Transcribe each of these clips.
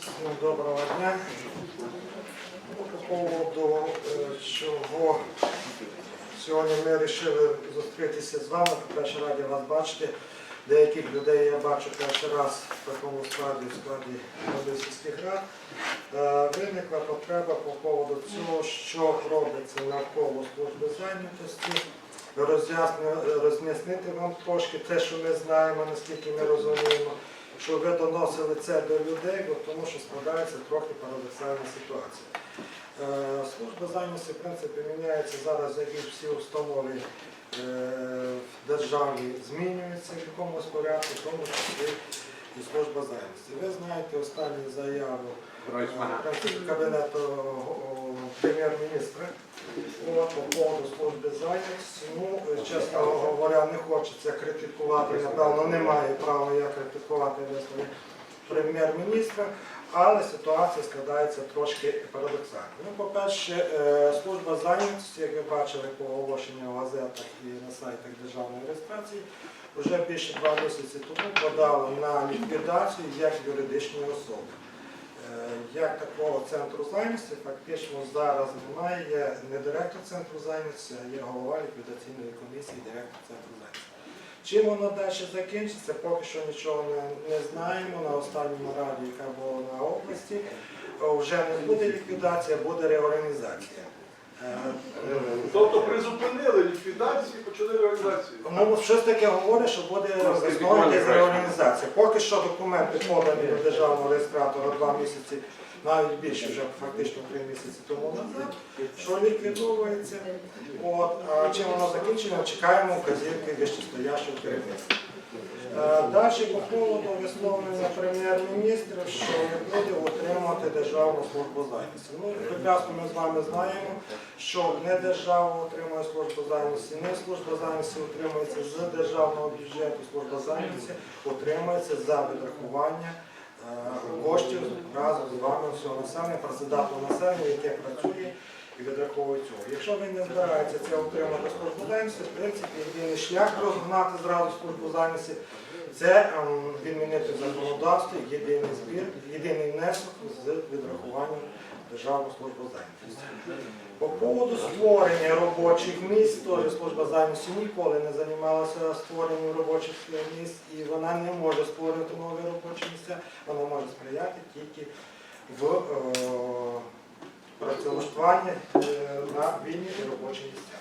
Всім доброго дня. Ну, По поводу е, чого сьогодні ми вирішили зустрітися з вами. По-перше, раді вас бачити. Деяких людей я бачу перший раз в такому складі, в складі Голови сільських рад. Е, Виникла потреба по поводу цього, що робиться навколо служби зайнятості. Роз'яснити вам трошки те, що ми знаємо, наскільки ми розуміємо, щоб ви доносили це до людей, бо тому що складається трохи парадоксальна ситуація. Е, Служба зайнятості, в принципі, міняється зараз, як і всі установи е, в державі змінюються в якомусь порядку, в тому числі і служба зайнятості. Ви знаєте останню заяву е, кабінету прем'єр-міністра по поводу служби зайнятості. Ну, чесно говоря, не хочеться критикувати, напевно, немає права я критикувати висловлення прем'єр-міністра, але ситуація складається трошки парадоксально. Ну, по-перше, е, служба зайнятості, як ви бачили по оголошенню в газетах і на сайтах державної реєстрації, вже більше два місяці тому подала на ліквідацію як юридичної особи. Як такого центру зайнятості фактично зараз немає, є не директор центру зайнятості, а є голова ліквідаційної комісії, директор центру зайнятості. Чим воно далі закінчиться, поки що нічого не, не знаємо. На останньому раді, яка була на області, вже не буде ліквідація, буде реорганізація. Е, Тобто ліквідацію, почали реалізацію. Ну, щось таке говорить, що буде весною десь реорганізація. Поки що документи подані до державного реєстратора два місяці, навіть більше вже фактично три місяці тому назад, що ліквідовується. От, а чим воно закінчено, чекаємо вказівки вищестоящого керівництва. Е, Далі по поводу висловлення прем'єр-міністра, що не буде отримати державну службу зайнятості. Ну, прекрасно ми з вами знаємо, що не держава отримує службу зайнятості, не служба зайнятості отримується з державного бюджету, служба зайнятості отримується за відрахування е, коштів разом з вами всього населення, працедатного населення, яке працює і відраховує цього. Якщо ви не збираєтеся це отримати службу зайнятості, в принципі, єдиний шлях розгнати зразу службу зайнятості це ем, відмінити в законодавстві єдиний збір, єдиний внесок з відрахуванням Державної служби зайнятості. По поводу створення робочих місць, теж служба зайнятості ніколи не займалася створенням робочих місць і вона не може створювати нові робочі місця, вона може сприяти тільки в е, працевлаштуванні е, на вільні робочі місця.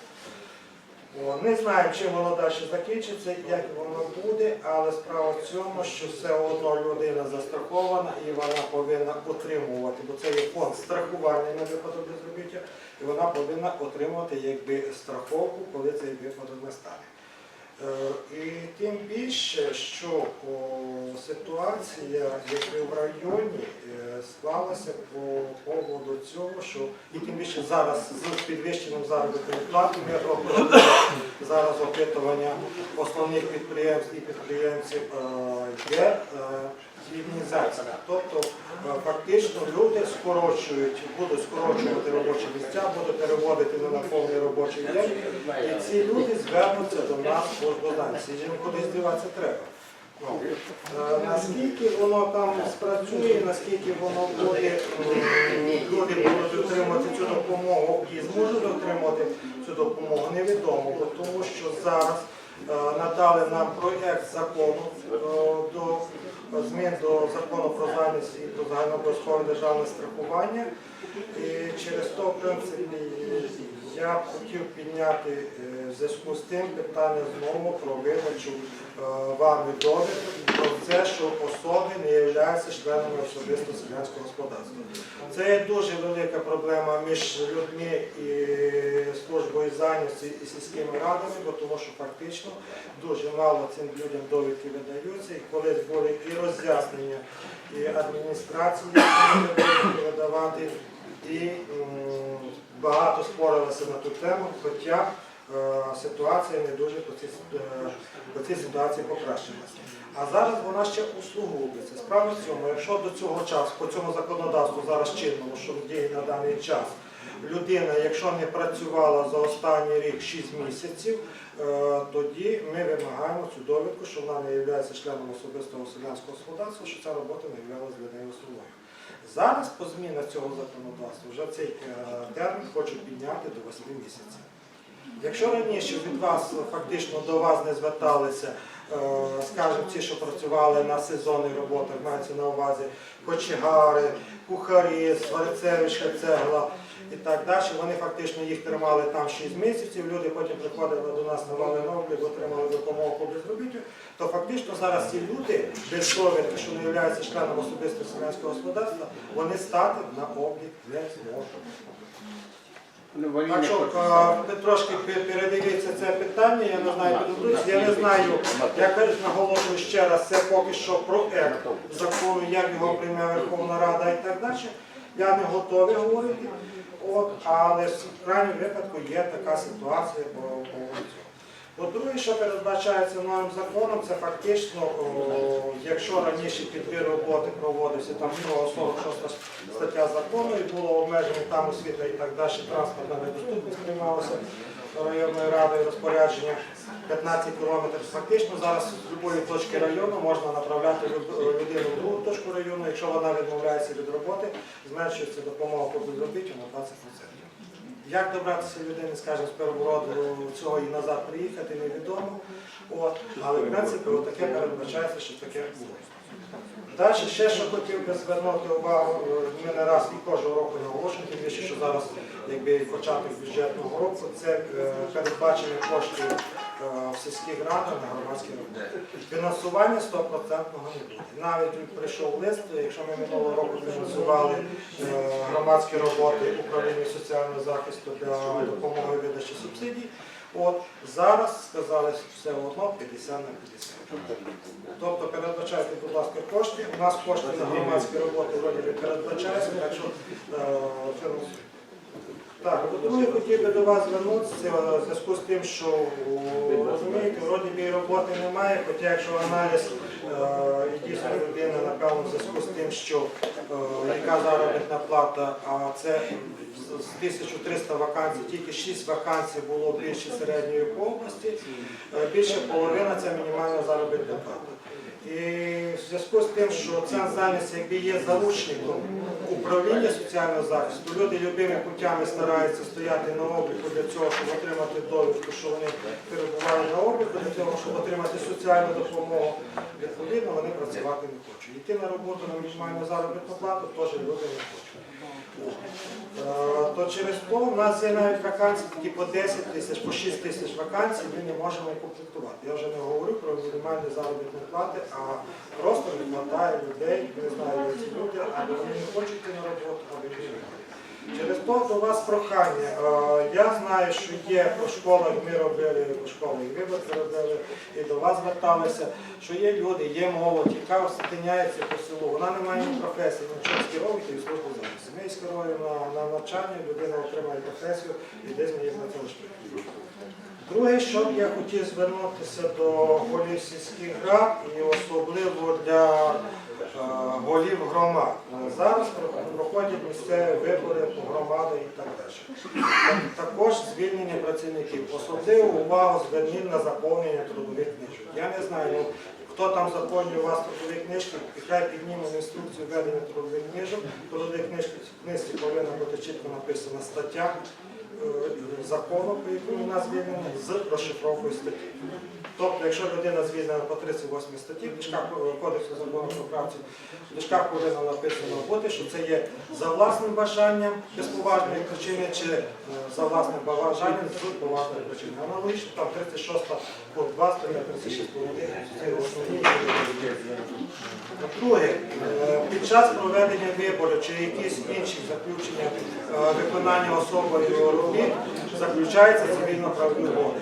Не знаю, чим воно далі закінчиться, як воно буде, але справа в цьому, що все одно людина застрахована і вона повинна отримувати, бо це є фонд страхування на випадок безробіття, і вона повинна отримувати якби страховку, коли цей випадок настане. Е, І тим більше, що ситуація, якби в районі е, склалася по поводу цього, що і тим більше зараз з підвищеним заробітним платом, я робимо зараз опитування основних підприємств і підприємців е, є е. Тобто е, фактично люди скорочують, будуть скорочувати робочі місця, будуть переводити на повний робочий день, і ці люди звернуться до нас по зайнятості. Їм кудись діватися треба. Ну, е, Наскільки воно там спрацює, наскільки воно буде, люди будуть отримати цю допомогу і зможуть отримати цю допомогу, невідомо, бо тому що зараз е, надали нам проєкт закону е, до змін до закону про зайнятість і про загальнообов'язкове державне страхування. І через то, в принципі, я б хотів підняти е, в зв'язку з тим питання знову про видачу е, вами довідок про те, що особи не являються членами особисто селянського господарства. Це є дуже велика проблема між людьми і службою зайнятості і сільськими радами, бо тому що фактично дуже мало цим людям довідки видаються. І колись були і роз'яснення, і адміністрації, які довідки видавати, і багато спорилися на ту тему, хоча е, ситуація не дуже по цій, е, по цій ситуації покращилася. А зараз вона ще услуговується. Справа в цьому, якщо до цього часу, по цьому законодавству зараз чинному, що діє на даний час, людина, якщо не працювала за останній рік 6 місяців, е, тоді ми вимагаємо цю довідку, що вона не є членом особистого селянського господарства, що ця робота не є для неї основною. Зараз по змінах цього законодавства вже цей е, термін хочуть підняти до 8 місяців. Якщо раніше від вас фактично до вас не зверталися, е, скажімо, ті, що працювали на сезонних роботах, мається на увазі кочегари, кухарі, сварцевичка, цегла і так далі, вони фактично їх тримали там 6 місяців, люди потім приходили до нас на облік, отримали допомогу по безробіттю, то фактично зараз ці люди без довідки, що не являються членом особистого селянського господарства, вони стати на облік не зможуть. Так що е, ви трошки передивіться це питання, я не знаю, підготуюсь. Я не знаю, я кажу, наголошую ще раз, це поки що проект закону, як його прийме Верховна Рада і так далі. Я не готовий говорити, от, але в крайньому випадку є така ситуація по цьому. По-друге, що передбачається новим законом, це фактично, о, якщо раніше підбір роботи проводився там ну, 46 стаття закону і було обмежено там освіта і так далі, транспортна недоступність приймалася районною радою розпорядження 15 кілометрів. Фактично зараз з будь-якої точки району можна направляти людину в другу точку району, якщо вона відмовляється від роботи, зменшується допомога по безробіттю на 20%. Як добратися людини, скажімо, з перевороду цього і назад приїхати, невідомо. От. Але в принципі таке передбачається, що таке буде. Далі ще що хотів би звернути увагу, е, ми не раз і кожного року наголошуємо, тим більше, що зараз якби початок бюджетного року, це е, передбачення коштів е, в сільських радах на громадські роботи. Фінансування 100% не буде. Навіть прийшов лист, якщо ми минулого року фінансували е, громадські роботи управління соціального захисту для допомоги видачі субсидій, от зараз сказали все одно 50 на 50. Тобто передбачайте, будь ласка, кошти. У нас кошти на громадські роботи вроді передбачаються, так що е. Так, по-друге, хотів би до вас звернутися в зв'язку з тим, що розумієте, вроді би роботи немає, хоча якщо аналіз е, і дійсно людина, напевно, в зв'язку з тим, що е, яка заробітна плата, а це з 1300 вакансій, тільки 6 вакансій було більше середньої області, е, більше половина це мінімальна заробітна плата. І в зв'язку з тим, що ця зайнятість якби є заручником управління соціального захисту, люди любими путями стараються стояти на обліку для цього, щоб отримати довідку, що вони перебувають на обліку, для того, щоб отримати соціальну допомогу. Відповідно, вони працювати не хочуть. Йти на роботу на мінімальну заробітну плату теж люди не хочуть. Е, То через то в нас є навіть вакансії такі по 10 тисяч, по 6 тисяч вакансій, ми не можемо комплектувати. Я вже не говорю про мінімальні заробітні плати, а просто не вистачає людей, не знаю, ці люди, або вони не хочуть йти на роботу, або не. Через то до вас прохання. Е, Я знаю, що є по школах, ми робили по школах і виборки робили, і до вас зверталися, що є люди, є молодь, яка стиняється по селу. Вона не має професії, нічого скеровується і службу зараз. Ми її скеруємо на, на навчання, людина отримає професію і десь ми їх на це влаштуємо. Друге, що я хотів звернутися до голів сільських рад і особливо для е, голів громад. Зараз проходять місцеві вибори по громади і так далі. Також звільнення працівників. Особливу увагу зверніть на заповнення трудових книжок. Я не знаю, хто там заповнює у вас трудові книжки, і хай підніме інструкцію ведення трудових книжок. В трудовій книжці повинна бути чітко написана стаття е, закону, по якому вона звільнена, з розшифровкою статті. Тобто, якщо людина звільнена по 38 статті, в дужках е, Кодексу закону про працю, в дужках повинно написано бути, що це є за власним бажанням без поважної причини чи е, за власним бажанням з поважної причини. Аналогічно там 36 пункт 2, стаття 36 половини, це основні. Друге, е, під час проведення виборів чи якісь інші заключення е, виконання особою робіт заключається цивільно-правові угоди.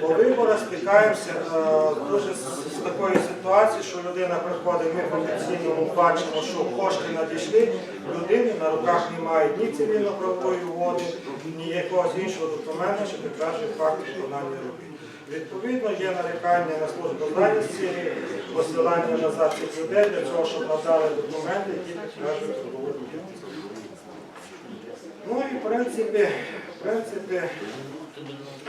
По виборах стикаємося е, дуже з, такою ситуацією, що людина приходить, ми офіційно бачимо, що кошти надійшли, людини на руках немає ні цивільно-правової угоди, ні якогось іншого документа, що підтверджує факт виконання робіт. Відповідно, є нарікання на службу зайнятості, посилання назад цих людей для того, щоб надали документи, які підтверджують трудову діяльність. Ну і в принципі, в принципі,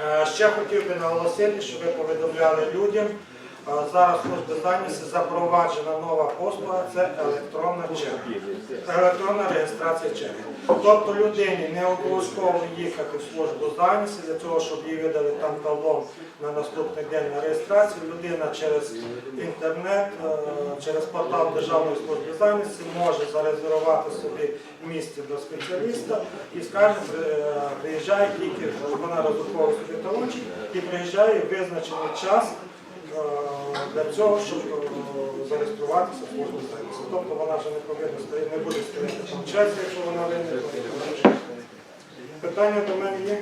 Е, Ще хотів би наголосити, щоб ви повідомляли людям. Зараз служба зайнятості запроваджена нова послуга, це електронна черга. Електронна реєстрація черги. Тобто людині не обов'язково їхати в службу зайнятості для того, щоб їй видали там талон на наступний день на реєстрацію. Людина через інтернет, е, через портал Державної служби зайнятості може зарезервувати собі місце до спеціаліста і скаже, приїжджає тільки, вона розраховує собі талончик і приїжджає в визначений час е, для цього, щоб е, зареєструватися в службу сервісу. Тобто вона вже не повинна стоїти, не буде стояти в черзі, якщо вона виникла. Питання до мене є?